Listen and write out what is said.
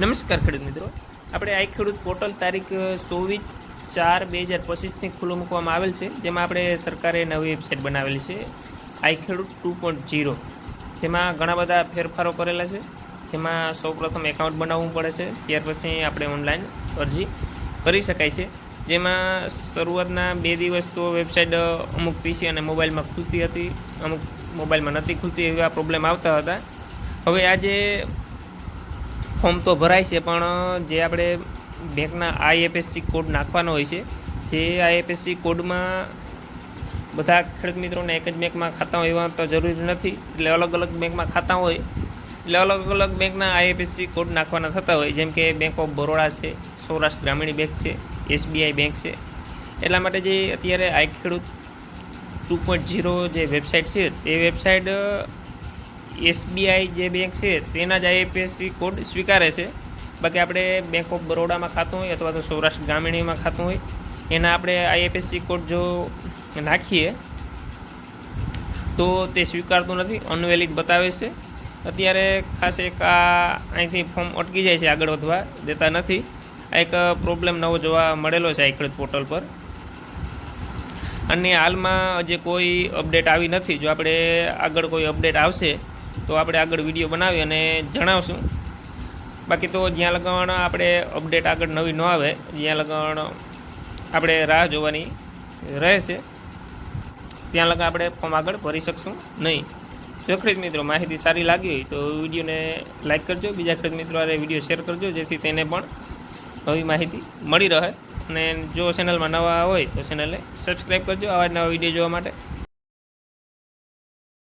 નમસ્કાર ખેડૂત મિત્રો. આપણે આ ખેડૂત પોર્ટલ તારીખ ચોવીસ ચાર બે હજાર પચીસથી ખુલ્લું મૂકવામાં આવેલ છે. જેમાં આપણે સરકારે નવી વેબસાઇટ બનાવેલી છે. આઈ ખેડૂત ટુ પોઈન્ટ ઝીરો. જેમાં ઘણા બધા ફેરફારો કરેલા છે. જેમાં સૌપ્રથમ એકાઉન્ટ બનાવવું પડે છે. ત્યાર પછી આપણે ઓનલાઈન અરજી કરી શકાય છે. જેમાં શરૂઆતના બે દિવસ તો વેબસાઇટ અમુક પીસી અને મોબાઈલમાં ખુલતી હતી. અમુક મોબાઈલમાં નથી ખુલતી એવા પ્રોબ્લેમ આવતા હતા. હવે આજે ફોર્મ તો ભરાય છે, પણ જે આપણે બેંકના આઈએફએસસી કોડ નાખવાનો હોય છે, જે આઈએફએસસી કોડમાં બધા ખેડૂત મિત્રોને એક જ બેંકમાં ખાતા હોય એવા તો જરૂરી નથી. એટલે અલગ અલગ બેંકમાં ખાતા હોય, એટલે અલગ અલગ બેંકના આઈએફએસસી કોડ નાખવાના થતા હોય, જેમ કે બેંક ઓફ બરોડા છે, સૌરાષ્ટ્ર ગ્રામીણ બેંક છે, એસબીઆઈ બેંક છે. એટલા માટે જે અત્યારે i Khedut two point zero જે વેબસાઇટ છે, તે વેબસાઇટ એસબીઆઈ જે બેંક છે, તેના જ આઈએફએસસી કોડ સ્વીકારે છે. બાકી આપણે બેંક ઓફ બરોડામાં ખાતું હોય અથવા તો સૌરાષ્ટ્ર ગ્રામીણમાં ખાતું હોય, એના આપણે આઈએફએસસી કોડ જો નાખીએ, તો તે સ્વીકારતું નથી અનવેલિડ બતાવે છે. અત્યારે ખાસ એક આ અહીંથી ફોર્મ અટકી જાય છે, આગળ વધવા દેતા નથી. આ એક પ્રોબ્લેમ નવો જોવા મળેલો છે આઈકડત પોર્ટલ પર. અને હાલમાં જે કોઈ અપડેટ આવી નથી. જો આપણે આગળ કોઈ અપડેટ આવશે તો આપણે આગળ વીડિયો બનાવી અને જણાવશું. બાકી તો જ્યાં લગાવણ આપણે અપડેટ આગળ નવી ન આવે, જ્યાં લગાણ આપણે રાહ જોવાની રહેશે, ત્યાં લગા આપણે ફોર્મ આગળ ભરી શકશું નહીં. જો ખરીદ મિત્રો, માહિતી સારી લાગી હોય તો વિડીયોને લાઇક કરજો, બીજા ખરીદ મિત્રો આ વીડિયો શેર કરજો, જેથી તેને પણ નવી માહિતી મળી રહે. અને જો ચેનલમાં નવા હોય તો ચેનલને સબસ્ક્રાઈબ કરજો, આવા નવા વીડિયો જોવા માટે.